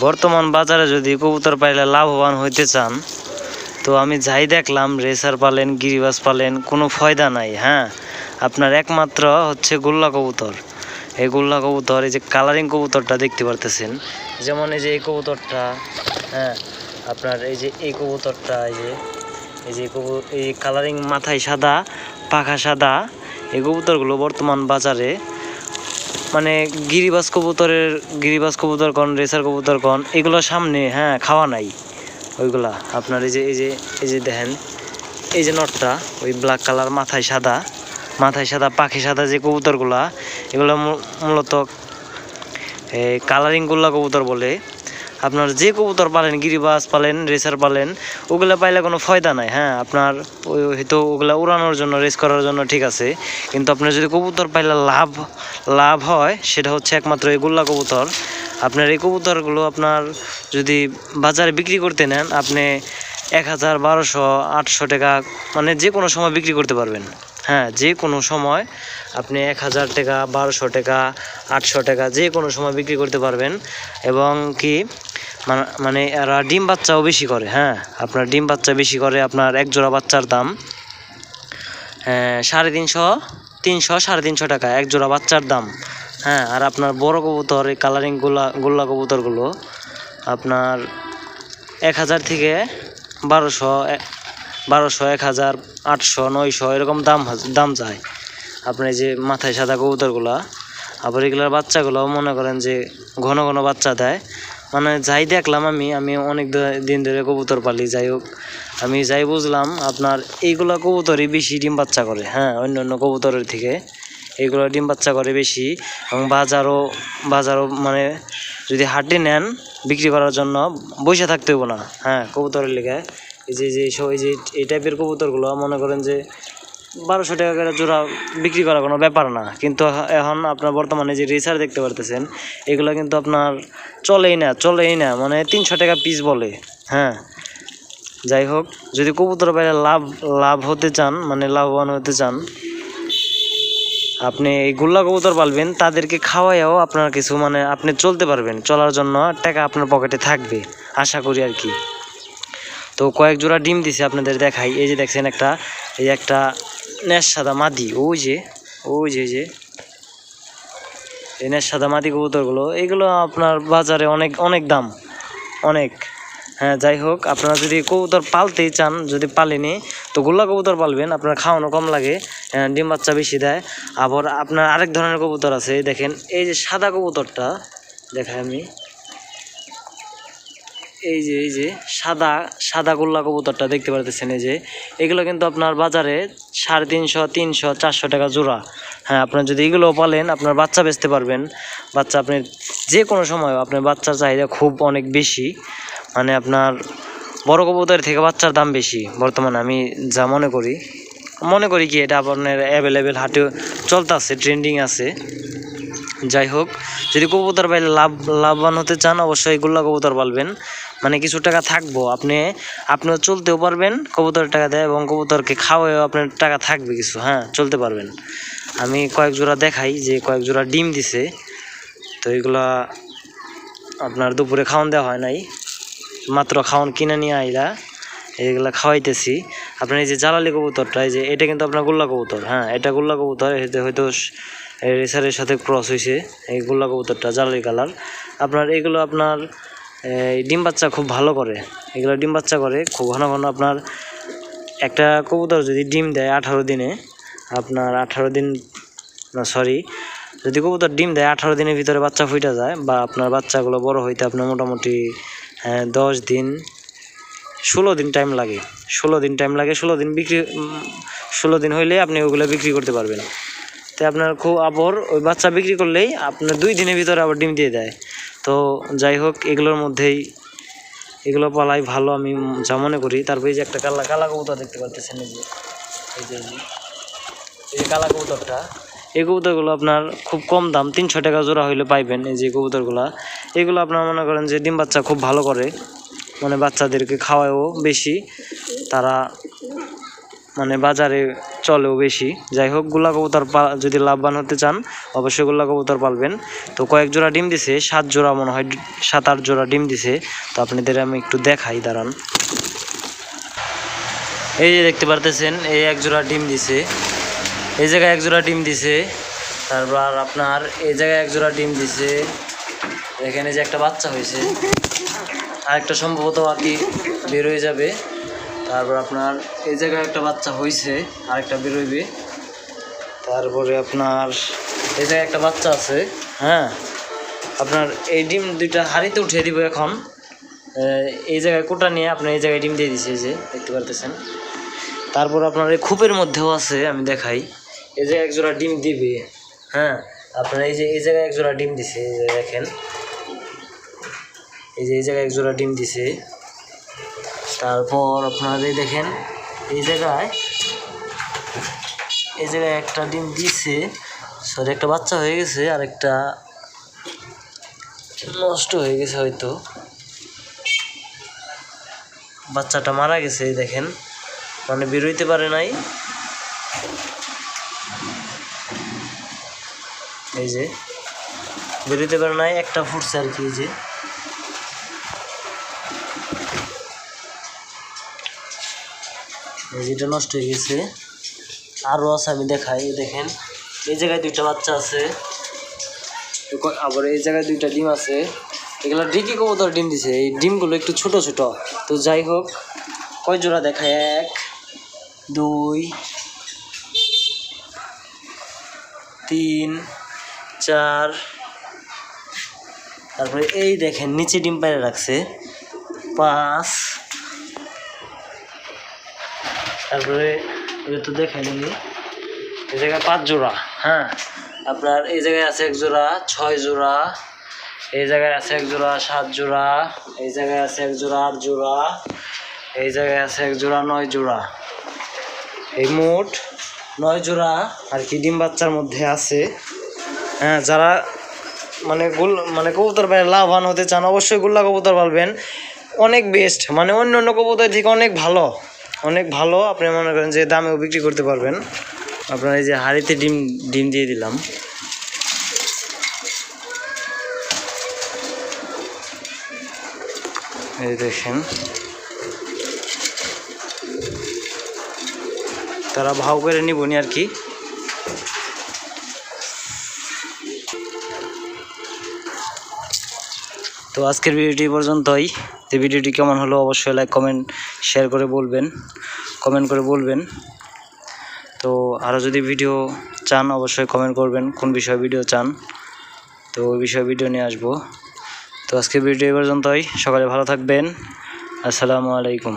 বর্তমান বাজারে যদি কবুতর পাইলে লাভবান হইতে চান, তো আমি যাই দেখলাম, রেসার পালেন, গিরিবাস পালেন, কোনো ফয়দা নাই হ্যাঁ? আপনার একমাত্র হচ্ছে গোল্লা কবুতর। এই গোল্লা কবুতর, এই যে কালারিং কবুতরটা দেখতে পারতেছেন? যেমন এই যে এই কবুতরটা হ্যাঁ? আপনার এই যে এই কবুতরটা, এই যে এই যে কবু, এই কালারিং মাথায় সাদা, পাখা সাদা, এই কবুতরগুলো বর্তমান বাজারে মানে গিরিবাস কবুতরের, গিরিবাস কবুতর কন রেসার কবুতর কন এগুলো সামনে হ্যাঁ খাওয়া নাই। ওইগুলা, আপনার এই যে এই যে এই যে দেখেন, এই যে নটটা, ওই ব্ল্যাক কালার মাথায় সাদা মাথায় সাদা, পাখি সাদা যে কবুতরগুলা, এগুলো মূলত, এই কালারিংগুলা কবুতর বলে। আপনার যে কবুতর পালেন, গিরিবাস পালেন রেসার পালেন, ওগুলা পাইলে কোনো ফয়দা নাই হ্যাঁ? আপনার ওই হয়তো ওগুলা উড়ানোর জন্য রেস করার জন্য ঠিক আছে। কিন্তু আপনার যদি কবুতর পাইলে লাভ লাভ হয়, সেটা হচ্ছে একমাত্র এই গোল্লা কবুতর। আপনার এই কবুতরগুলো আপনার যদি বাজারে বিক্রি করতে নেন, আপনি এক হাজার বারোশো, আটশো টাকা মানে যে কোনো সময় বিক্রি করতে পারবেন। হ্যাঁ যে কোনো সময় আপনি এক হাজার টাকা, বারোশো টাকা, আটশো টাকা, যে কোনো সময় বিক্রি করতে পারবেন। এবং কি মানে- মানে এরা ডিম বাচ্চাও বেশি করে হ্যাঁ? আপনার ডিম বাচ্চা বেশি করে আপনার এক জোড়া বাচ্চার দাম আহ, সাড়ে তিনশো তিনশো সাড়ে তিনশো টাকা এক জোড়া বাচ্চার দাম হ্যাঁ? আর আপনার বড় কবুতর এই কালারিং গোলা গোল্লা কবুতরগুলো আপনার এক হাজার থেকে বারোশো বারোশো এক হাজার আটশো নয়শো এরকম দাম দাম যায়। আপনার যে মাথায় সাদা কবুতরগুলা আবার এগুলোর বাচ্চাগুলো মনে করেন যে ঘন ঘন বাচ্চা দেয়। মানে যাই দেখলাম আমি আমি অনেক দিন ধরে কবুতর পালি, যাই হোক। আমি যাই বুঝলাম আপনার এইগুলা কবুতরই বেশি ডিম বাচ্চা করে হ্যাঁ অন্য অন্য কবুতরের থেকে। এইগুলো ডিম বাচ্চা করে বেশি এবং বাজারও বাজারও মানে যদি হাটে নেন বিক্রি করার জন্য বসে থাকতে হইব না। হ্যাঁ কবুতরের লেগে। এই যে যে এই যে এই টাইপের কবুতরগুলো, মনে করেন যে বারোশো টাকা করে জোড়া বিক্রি করা কোনো ব্যাপার না। কিন্তু এখন আপনার বর্তমানে যে রেসার দেখতে পারতেছেন, এগুলো কিন্তু আপনার চলেই না চলেই না। মানে তিনশো টাকা পিস বলে হ্যাঁ। যাই হোক, যদি কবুতর বাইরে লাভ লাভ হতে চান মানে লাভবান হতে চান, আপনি এই গোল্লা কবুতর পালবেন, তাদেরকে খাওয়াইও আপনার কিছু মানে আপনি চলতে পারবেন। চলার জন্য টাকা আপনার পকেটে থাকবে, আশা করি আর কি। তো কয়েক জোড়া ডিম দিছে আপনাদের দেখাই। এই যে দেখছেন একটা, এই একটা ন্যাস সাদা মাদি ওই যে ওই যে যে এই ন্যাস সাদা মাদি কবুতরগুলো এগুলো আপনার বাজারে অনেক অনেক দাম অনেক। হ্যাঁ যাই হোক আপনারা যদি কবুতর পালতেই চান যদি পালেনি তো গোল্লা কবুতর পালবেন আপনার খাওয়ানো কম লাগে আহ, ডিম বাচ্চা বেশি দেয়। আবার আপনার আরেক ধরনের কবুতর আছে দেখেন এই যে সাদা কবুতরটা দেখাই আমি। এই যে এই যে, সাদা সাদা গোল্লা কবুতরটা দেখতে পারতেছেন, এই যে। এগুলো কিন্তু আপনার বাজারে সাড়ে তিনশো তিনশো, চারশো টাকা জোড়া। হ্যাঁ আপনার যদি এগুলো পালেন, আপনার বাচ্চা বেচতে পারবেন। বাচ্চা আপনি যে কোনো সময় আপনার বাচ্চার চাহিদা খুব অনেক বেশি। মানে আপনার বড় কবুতরের থেকে বাচ্চার দাম বেশি বর্তমানে, আমি যা মনে করি। মনে করি কি, এটা আপনার অ্যাভেলেবেল হাটে চলতে আছে ট্রেন্ডিং আছে। যাই হোক, যদি কবুতর পাইলে লাভ, লাভবান হতে চান, অবশ্যই গোল্লা কবুতর পালবেন। মানে কিছু টাকা থাকব, আপনি আপনিও চলতেও পারবেন, কবুতরের টাকা দেয় এবং কবুতরকে খাওয়াও আপনার টাকা থাকবে কিছু হ্যাঁ চলতে পারবেন। আমি কয়েক জোড়া দেখাই যে কয়েক জোড়া ডিম দিছে, তো এগুলা আপনার দুপুরে খাওয়ান দেওয়া হয় নাই। মাত্র খাওয়ান কিনে নিয়ে আইলা এইগুলা খাওয়াইতেছি। আপনার এই যে জ্বালালি কবুতরটা, এই যে এটা কিন্তু আপনার গোল্লা কবুতর হ্যাঁ এটা গোল্লা কবুতর এতে হয়তো রেসারের সাথে ক্রস হয়েছে এই গোল্লা কবুতরটা জ্বালালি কালার আপনার এগুলো আপনার ডিম বাচ্চা খুব ভালো করে। এগুলো ডিম বাচ্চা করে খুব ঘন ঘন আপনার একটা কবুতর যদি ডিম দেয় আঠারো দিনে আপনার আঠারো দিন না সরি যদি কবুতর ডিম দেয় আঠারো দিনের ভিতরে বাচ্চা ফুটে যায় বা আপনার বাচ্চাগুলো বড় হইতে আপনার মোটামুটি আহ, দশ দিন ষোলো দিন টাইম লাগে। ষোলো দিন টাইম লাগে ষোলো দিন বিক্রি ষোলো দিন হইলে আপনি ওগুলো বিক্রি করতে পারবেন। তো আপনার খুব আবার ওই বাচ্চা বিক্রি করলেই আপনার দুই দিনের ভিতরে আবার ডিম দিয়ে দেয়। তো যাই হোক, এগুলোর মধ্যেই এগুলো পালাই ভালো আমি যা মনে করি। তারপরে এই যে একটা কালা কালা কবুতর দেখতে পাচ্ছেন এই যে এই যে এই যে কালা কবুতরটা। এই কবুতরগুলো আপনার খুব কম দাম, তিনশো টাকা জোড়া হইলে পাইবেন এই যে কবুতরগুলা। এগুলো আপনার মনে করেন যে ডিম বাচ্চা খুব ভালো করে মানে বাচ্চাদেরকে খাওয়ায়ও বেশি। তারা মানে বাজারে চলেও বেশি। যাই হোক, গোল্লা কবুতর যদি লাভবান হতে চান, অবশ্যই গোল্লা কবুতর পালবেন। তো কয়েক জোড়া ডিম দিছে, সাত জোড়া মনে হয়, সাত আট জোড়া ডিম দিছে। তো আপনাদের আমি একটু দেখাই, দাঁড়ান। এই যে দেখতে পারতেছেন, এই এক জোড়া ডিম দিছে। এই জায়গায় এক জোড়া ডিম দিছে। তারপর আপনার এই জায়গায় এক জোড়া ডিম দিছে। এখানে যে একটা বাচ্চা হয়েছে, আরেকটা সম্ভবত আর কি বের হয়ে যাবে। তারপর আপনার এই জায়গায় একটা বাচ্চা হয়েছে আরেকটা বেরোইবে। তারপরে আপনার এই জায়গায় একটা বাচ্চা আছে হ্যাঁ? আপনার এই ডিম দুইটা হাঁড়িতে উঠিয়ে দিব এখন। এই জায়গায় কোটা নিয়ে আপনার এই জায়গায় ডিম দিয়ে দিছে যে দেখতে পারতেছেন। তারপর আপনার এই খোপের মধ্যেও আছে, আমি দেখাই। এই জায়গায় একজোড়া ডিম দিবে হ্যাঁ? আপনার এই যে, এই জায়গায় একজোড়া ডিম দিছে, এই যে দেখেন। এই যে, এই জায়গায় একজোড়া ডিম দিছে। তারপর আপনার দেখেন, এই জায়গায় এই জায়গায় একটা ডিম দিছে সরি, একটা বাচ্চা হয়ে গেছে, আর একটা নষ্ট হয়ে গেছে হয়তো। বাচ্চাটা মারা গেছে দেখেন। মানে বেরোইতে পারে নাই। এই যে, বেরোইতে পারে নাই, একটা ফুটছে আর কি যে। এই যেটা নষ্ট হয়ে গেছে। আরও আছে, আমি দেখাই দেখেন। এই জায়গায় দুইটা বাচ্চা আছে। আবার এই জায়গায় দুইটা ডিম আছে। এগুলো ডিকি কবুতর ডিম দিছে। এই ডিমগুলো একটু ছোট ছোট। তো যাই হোক, কয় জোড়া দেখায় এক, দুই, তিন, চার। তারপরে এই দেখেন, নিচে ডিম পাইরে রাখছে। পাঁচ তারপরে এটা তো দেখাই নি এই জায়গায় পাঁচ জোড়া হ্যাঁ? আপনার এই জায়গায় আছে এক জোড়া, ছয় জোড়া, এই জায়গায় আছে এক জোড়া, সাত জোড়া, এই জায়গায় আছে এক জোড়া, আট জোড়া, এই জায়গায় আছে এক জোড়া, নয় জোড়া। এই মোট নয় জোড়া আর কি ডিম বাচ্চার মধ্যে আছে। হ্যাঁ যারা মানে গুল মানে কবুতর পায়ে লাভবান হতে চান, অবশ্যই গুল্লা কবুতর পালবেন। অনেক বেস্ট মানে অন্য অন্য কবুতর থেকে অনেক ভালো। অনেক ভালো। আপনি মনে করেন যে দামেও বিক্রি করতে পারবেন। আপনার এই যে হাড়িতে ডিম ডিম দিয়ে দিলাম। এই দেখেন। তারা ভাও করে নিবনি আর কি। তো আজকের ভিডিওটি পর্যন্তই। যে ভিডিওটি কেমন হলো অবশ্যই লাইক কমেন্ট শেয়ার করে বলবেন কমেন্ট করে বলবেন। তো আরও যদি ভিডিও চান, অবশ্যই কমেন্ট করবেন, কোন বিষয়ে ভিডিও চান। তো ওই বিষয়ে ভিডিও নিয়ে আসব। তো আজকে ভিডিও এই পর্যন্তই। সকালে ভালো থাকবেন। আসসালামু আলাইকুম।